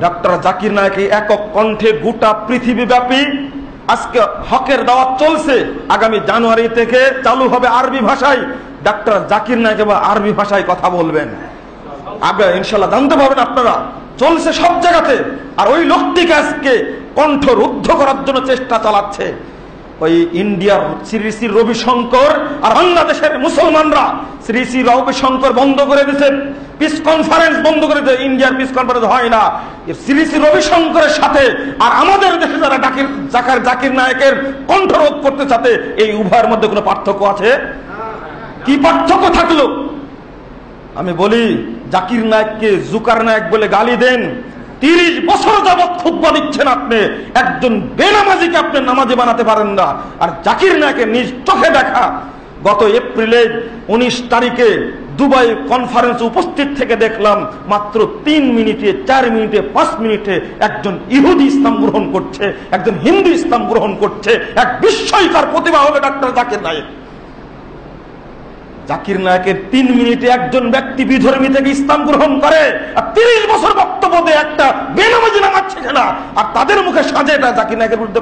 Doctor Zakir Naik একক কণ্ঠে গোটা পৃথিবীব্যাপী আজকে হকের দাওয়াত চলছে। আগামী জানুয়ারি থেকে চালু হবে আরবি ভাষায়। ডাক্তার জাকির নায়ক এবার আরবি ভাষায় কথা বলবেন। আগে ইনশাল্লাহ জানতে পারবেন আপনারা। চলছে সব জায়গাতে। আর ওই লোকটিকে আজকে কণ্ঠ রুদ্ধ করার জন্য চেষ্টা চালাচ্ছে। ওই ইন্ডিয়ার শ্রী শ্রী রবিশঙ্কর আর বাংলাদেশের মুসলমানরা শ্রী শ্রী রবিশঙ্কর বন্ধ করে দিয়েছে পিস কনফারেন্স বন্ধ করে দিয়েছে। ইন্ডিয়ার পিস কনফারেন্স হয় না। শ্রী শ্রী রবিশঙ্করের সাথে আর আমাদের দেশে যারা ডাকির জাকার জাকির নায়কের কণ্ঠরোধ করতে চাতে, এই উভয়ের মধ্যে কোনো পার্থক্য আছে? কি পার্থক্য থাকল? আমি বলি, জাকির নায়ককে জুকার নায়ক বলে গালি দেন। তিরিশ বছর যাবৎ খুদ্া দিচ্ছেন আপনি। একজন বেনামাজিকে আপনি নামাজি বানাতে পারেন না। আর জাকির নায়কে নিজ চোখে দেখা। গত এপ্রিলে উনিশ তারিখে দুবাই কনফারেন্স উপস্থিত থেকে দেখলাম, মাত্র তিন মিনিটে, চার মিনিটে, পাঁচ মিনিটে একজন ইহুদি ইসলাম গ্রহণ করছে, একজন হিন্দু ইসলাম গ্রহণ করছে। এক বিস্ময়কার প্রতিভা হলো ডাক্তার জাকির নায়ক। জাকির নায়কের তিন মিনিটে একজন ব্যক্তি বিধর্মী থেকে ইসলাম গ্রহণ করে, আর তিরিশ একটা বেনামাজি নামাজ শেখে না। আর তাদের মুখে সাজে এটা জাকির নায়কের বিরুদ্ধে